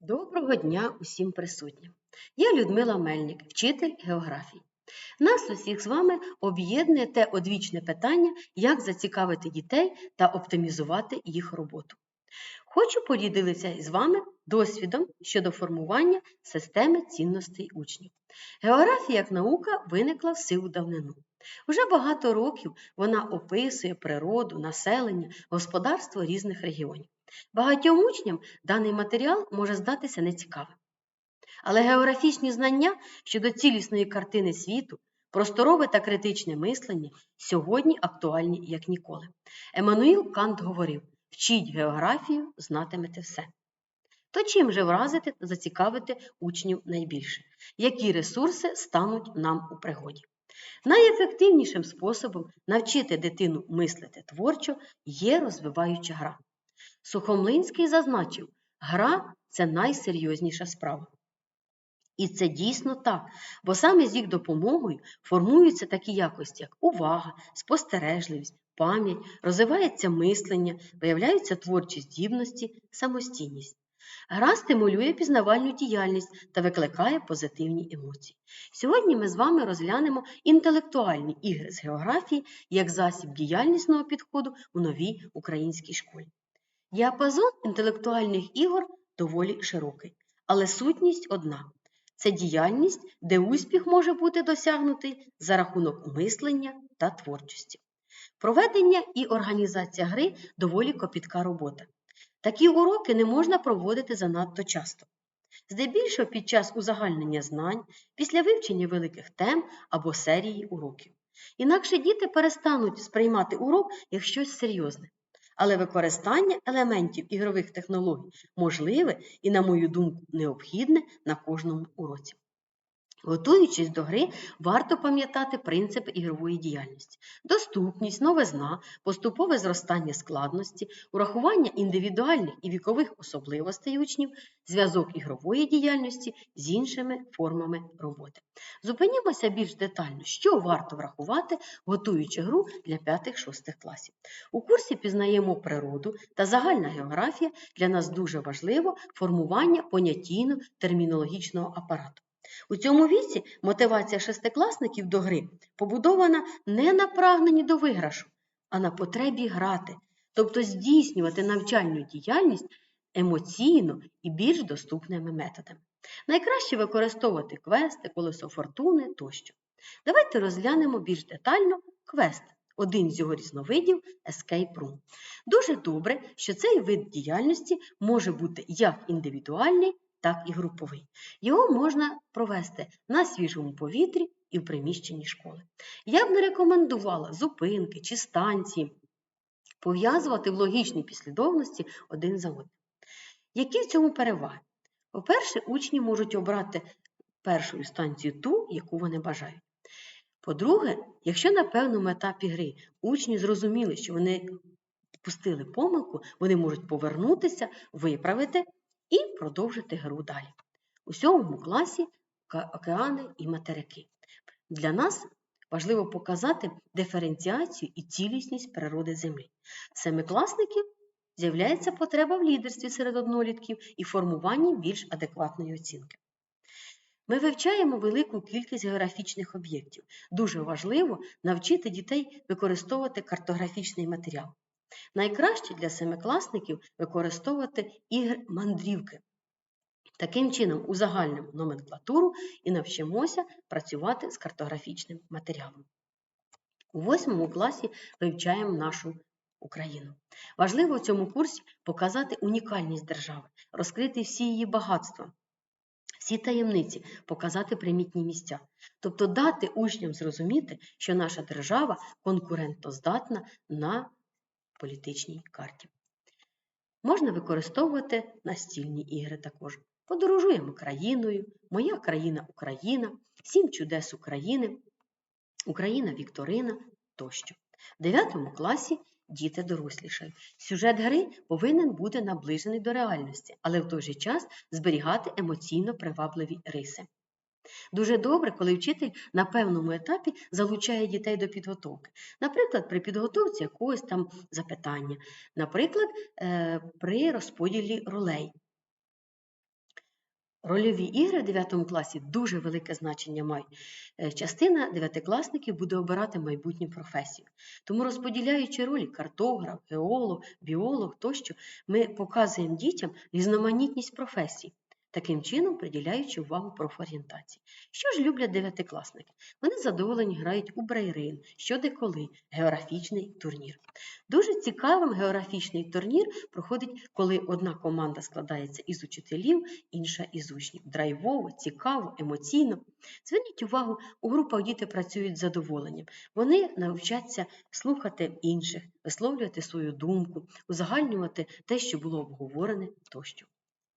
Доброго дня усім присутнім! Я Людмила Мельник, вчитель географії. Нас усіх з вами об'єднує те одвічне питання, як зацікавити дітей та оптимізувати їх роботу. Хочу поділитися з вами досвідом щодо формування системи цінностей учнів. Географія як наука виникла в силу давнину. Уже багато років вона описує природу, населення, господарство різних регіонів. Багатьом учням даний матеріал може здатися нецікавим. Але географічні знання щодо цілісної картини світу, просторове та критичне мислення сьогодні актуальні як ніколи. Еммануїл Кант говорив: вчіть географію, знатимете все. То чим же вразити та зацікавити учнів найбільше? Які ресурси стануть нам у пригоді? Найефективнішим способом навчити дитину мислити творчо є розвиваюча гра. Сухомлинський зазначив, гра це найсерйозніша справа. І це дійсно так, бо саме з їх допомогою формуються такі якості, як увага, спостережливість, пам'ять, розвивається мислення, виявляються творчі здібності, самостійність. Гра стимулює пізнавальну діяльність та викликає позитивні емоції. Сьогодні ми з вами розглянемо інтелектуальні ігри з географії як засіб діяльнісного підходу у новій українській школі. Діапазон інтелектуальних ігор доволі широкий, але сутність одна це діяльність, де успіх може бути досягнутий за рахунок мислення та творчості. Проведення і організація гри доволі копітка робота. Такі уроки не можна проводити занадто часто. Здебільшого під час узагальнення знань, після вивчення великих тем або серії уроків. Інакше діти перестануть сприймати урок як щось серйозне. Але використання елементів ігрових технологій можливе і, на мою думку, необхідне на кожному уроці. Готуючись до гри, варто пам'ятати принципи ігрової діяльності: доступність, новизна, поступове зростання складності, урахування індивідуальних і вікових особливостей учнів, зв'язок ігрової діяльності з іншими формами роботи. Зупинімося більш детально, що варто врахувати, готуючи гру для 5-6 класів. У курсі пізнаємо природу та загальна географія для нас дуже важливо формування понятійно-термінологічного апарату. У цьому віці мотивація шестикласників до гри побудована не на прагненні до виграшу, а на потребі грати, тобто здійснювати навчальну діяльність емоційно і більш доступними методами. Найкраще використовувати квести, колесо фортуни тощо. Давайте розглянемо більш детально квест, один з його різновидів Escape Room. Дуже добре, що цей вид діяльності може бути як індивідуальний, так і груповий. Його можна провести на свіжому повітрі і в приміщенні школи. Я б не рекомендувала зупинки чи станції пов'язувати в логічній послідовності один за одним. Які в цьому переваги? По-перше, учні можуть обрати першу станцію ту, яку вони бажають. По-друге, якщо на певному етапі гри учні зрозуміли, що вони допустили помилку, вони можуть повернутися, виправити і продовжити гру далі. У сьомому класі океани і материки. Для нас важливо показати диференціацію і цілісність природи Землі. Семикласників з'являється потреба в лідерстві серед однолітків і формуванні більш адекватної оцінки. Ми вивчаємо велику кількість географічних об'єктів. Дуже важливо навчити дітей використовувати картографічний матеріал. Найкраще для семикласників використовувати ігри мандрівки. Таким чином, узагальнимо номенклатуру і навчимося працювати з картографічним матеріалом. У восьмому класі вивчаємо нашу Україну. Важливо в цьому курсі показати унікальність держави, розкрити всі її багатства, всі таємниці, показати примітні місця. Тобто дати учням зрозуміти, що наша держава конкурентоздатна на політичній карті. Можна використовувати настільні ігри також. Подорожуємо країною, Моя країна Україна, Сім чудес України, Україна Вікторина тощо. В 9 класі діти дорослішають. Сюжет гри повинен бути наближений до реальності, але в той же час зберігати емоційно привабливі риси. Дуже добре, коли вчитель на певному етапі залучає дітей до підготовки. Наприклад, при підготовці якогось там запитання, наприклад, е, при розподілі ролей. Рольові ігри в 9 класі дуже велике значення мають. Е, Частина дев'ятикласників буде обирати майбутню професію. Тому, розподіляючи ролі картограф, геолог, біолог тощо, ми показуємо дітям різноманітність професій, таким чином приділяючи увагу профорієнтації. Що ж люблять дев'ятикласники? Вони задоволені грають у брейрин, що коли, географічний турнір. Дуже цікавим географічний турнір проходить, коли одна команда складається із учителів, інша із учнів. Драйвово, цікаво, емоційно. Зверніть увагу, у групах діти працюють з задоволенням. Вони навчаться слухати інших, висловлювати свою думку, узагальнювати те, що було обговорене тощо.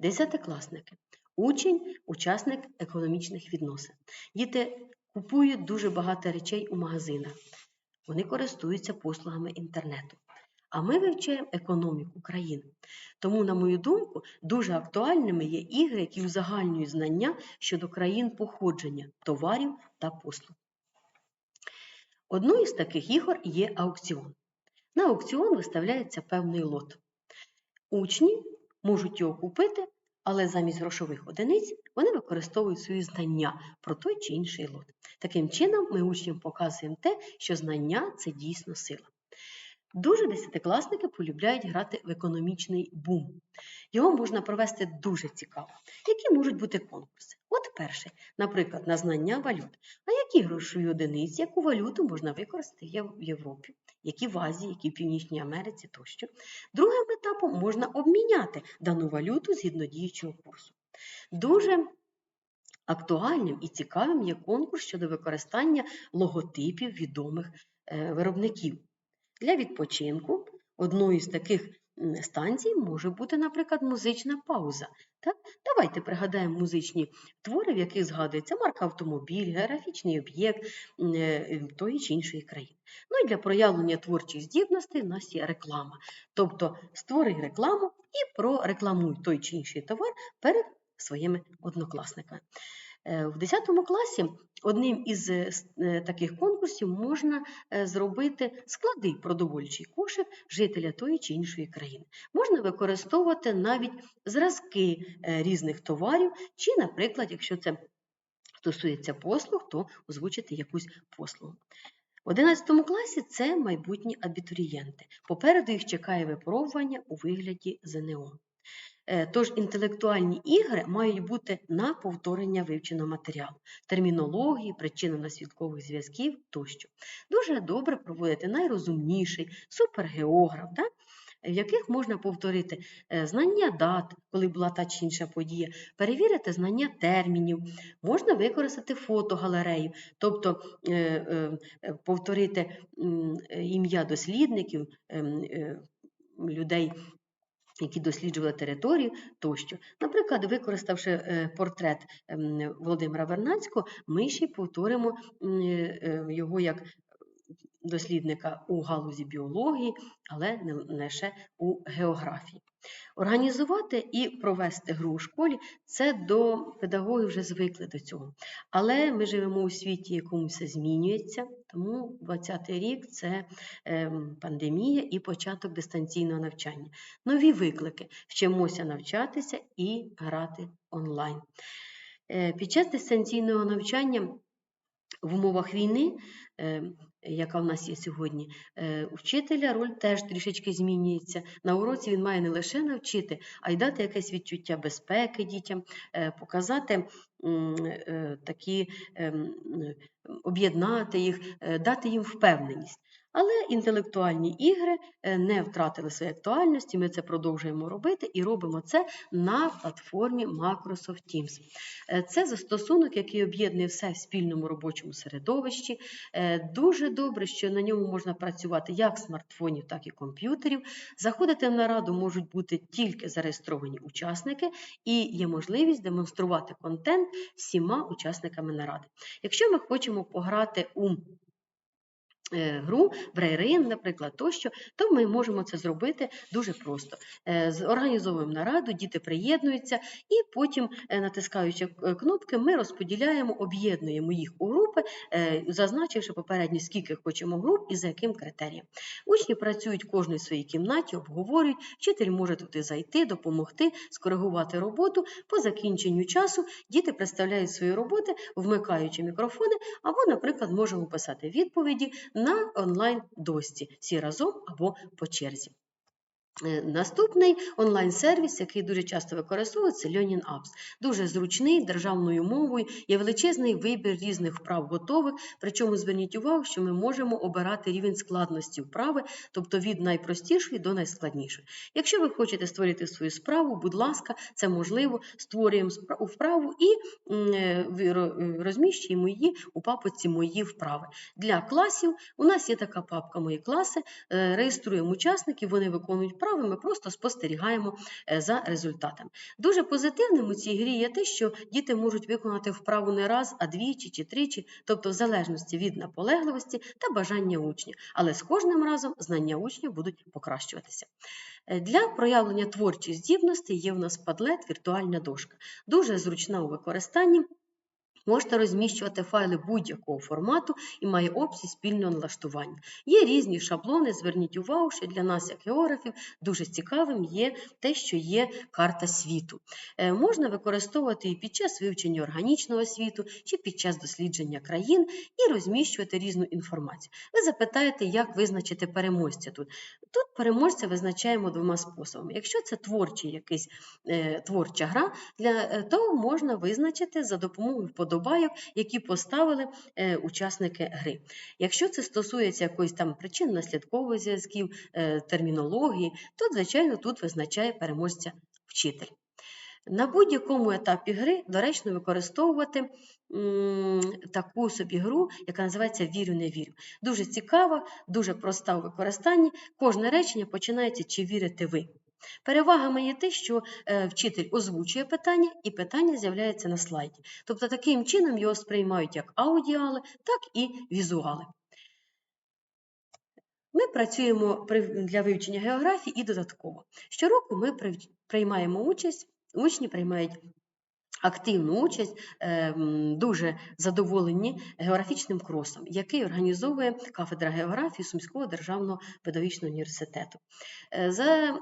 Десятикласники. Учень, учасник економічних відносин. Діти купують дуже багато речей у магазинах. Вони користуються послугами інтернету. А ми вивчаємо економіку країн. Тому, на мою думку, дуже актуальними є ігри, які узагальнюють знання щодо країн походження товарів та послуг. Одною з таких ігор є аукціон. На аукціон виставляється певний лот. Учні можуть його купити, але замість грошових одиниць вони використовують свої знання про той чи інший лот. Таким чином, ми учням показуємо те, що знання це дійсно сила. Дуже десятикласники полюбляють грати в економічний бум. Його можна провести дуже цікаво. Які можуть бути конкурси? От перший, наприклад, на знання валют. А які грошові одиниці, яку валюту можна використати в Європі, які в Азії, які в Північній Америці тощо. Другим етапом можна обміняти дану валюту згідно діючого курсу. Дуже актуальним і цікавим є конкурс щодо використання логотипів відомих е, виробників. Для відпочинку одною з таких станцій може бути, наприклад, музична пауза. Так? Давайте пригадаємо музичні твори, в яких згадується марка автомобіль, географічний об'єкт е, тої чи іншої країни. Ну і для проявлення творчих здібностей в нас є реклама. Тобто створюй рекламу і прорекламуй той чи інший товар перед своїми однокласниками. Е, В 10 класі одним із е, е, таких конкурсів можна зробити склади продовольчий кошик жителя тої чи іншої країни. Можна використовувати навіть зразки різних товарів, чи, наприклад, якщо це стосується послуг, то озвучити якусь послугу. В 11 класі це майбутні абітурієнти. Попереду їх чекає випробування у вигляді ЗНО. Е, Тож інтелектуальні ігри мають бути на повторення вивченого матеріалу, термінології, причинно-наслідкових зв'язків тощо. Дуже добре проводити найрозумніший супергеограф, да? в яких можна повторити е, знання дат, коли була та чи інша подія, перевірити знання термінів, можна використати фотогалерею, тобто е, повторити ім'я дослідників, ем, людей, які досліджували територію тощо. Наприклад, використавши е, портрет ем, Володимира Вернацького, ми ще й повторимо е, е, його як дослідника у галузі біології, але не лише у географії. Організувати і провести гру у школі це до педагогів вже звикли до цього. Але ми живемо у світі, якому все змінюється, тому 20-й рік це ем, пандемія і початок дистанційного навчання. Нові виклики. Вчимося навчатися і грати онлайн. Е, Під час дистанційного навчання в умовах війни, е, яка в нас є сьогодні, е, вчителя роль теж трішечки змінюється. На уроці він має не лише навчити, а й дати якесь відчуття безпеки дітям, е, показати такі, ем, е, об'єднати їх, е, дати їм впевненість. Але інтелектуальні ігри е, не втратили своєї актуальності. Ми це продовжуємо робити і робимо це на платформі Microsoft Teams. Е, Це застосунок, який об'єднує все в спільному робочому середовищі. Е, Дуже добре, що на ньому можна працювати як смартфонів, так і комп'ютерів. Заходити в нараду можуть бути тільки зареєстровані учасники, і є можливість демонструвати контент всіма учасниками наради. Якщо ми хочемо пограти у гру, брейрин, наприклад, тощо, то ми можемо це зробити дуже просто. Е, Організовуємо нараду, діти приєднуються, і потім, е, натискаючи е, кнопки, ми розподіляємо, об'єднуємо їх у групи, е, зазначивши попередньо, скільки хочемо груп і за яким критерієм. Учні працюють кожний в своїй кімнаті, обговорюють, вчитель може туди зайти, допомогти, скоригувати роботу. По закінченню часу діти представляють свої роботи, вмикаючи мікрофони, або, наприклад, можемо писати відповіді на онлайн-дошці всі разом або по черзі. Е, Наступний онлайн-сервіс, який дуже часто використовується, Learning Apps. Дуже зручний, державною мовою, є величезний вибір різних вправ готових. Причому зверніть увагу, що ми можемо обирати рівень складності вправи, тобто від найпростішої до найскладнішої. Якщо ви хочете створити свою справу, будь ласка, це можливо, створюємо вправу і е, е, розміщуємо її у папочці Мої вправи. Для класів у нас є така папка Мої класи. Реєструємо учасників, вони виконують вправи, ми просто спостерігаємо е, за результатами. Дуже позитивним у цій грі є те, що діти можуть виконати вправу не раз, а двічі чи тричі, тобто в залежності від наполегливості та бажання учня. Але з кожним разом знання учня будуть покращуватися. Е, Для проявлення творчих здібностей є у нас Padlet віртуальна дошка. Дуже зручна у використанні. Можете розміщувати файли будь-якого формату і має опції спільного налаштування. Є різні шаблони. Зверніть увагу, що для нас, як географів, дуже цікавим є те, що є карта світу. Е, Можна використовувати і під час вивчення органічного світу, чи під час дослідження країн і розміщувати різну інформацію. Ви запитаєте, як визначити переможця тут. Тут переможця визначаємо двома способами. Якщо це творчий якийсь е, творча гра, для е, того можна визначити за допомогою вподобайок, які поставили е, учасники гри. Якщо це стосується якоїсь там причин-наслідкових зв'язків, е, термінології, то, звичайно, тут визначає переможця вчитель. На будь-якому етапі гри доречно використовувати таку собі гру, яка називається Вірю, не вірю. Дуже цікава, дуже проста у використанні. Кожне речення починається чи вірите ви. Перевагами є те, що е, вчитель озвучує питання, і питання з'являється на слайді. Тобто таким чином його сприймають як аудіали, так і візуали. Ми працюємо для вивчення географії і додатково. Щороку ми приймаємо участь, учні приймають активну участь, е, дуже задоволені географічним кросом, який організовує кафедра географії Сумського державного педагогічного університету. Е, За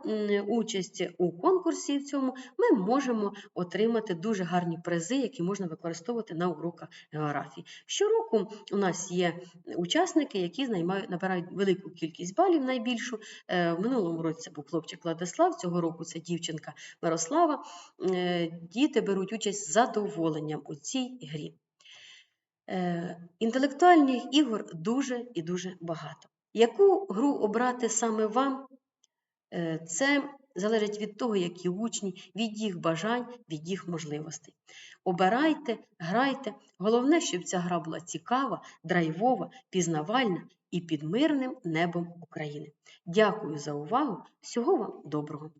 участь у конкурсі в цьому ми можемо отримати дуже гарні призи, які можна використовувати на уроках географії. Щороку у нас є учасники, які набирають велику кількість балів, найбільшу. Е, В минулому році це був хлопчик Владислав, цього року це дівчинка Мирослава. Е, Діти беруть участь з задоволенням у цій грі. Е, Інтелектуальних ігор дуже і дуже багато. Яку гру обрати саме вам? Е, Це залежить від того, які учні, від їх бажань, від їх можливостей. Обирайте, грайте. Головне, щоб ця гра була цікава, драйвова, пізнавальна і під мирним небом України. Дякую за увагу. Всього вам доброго!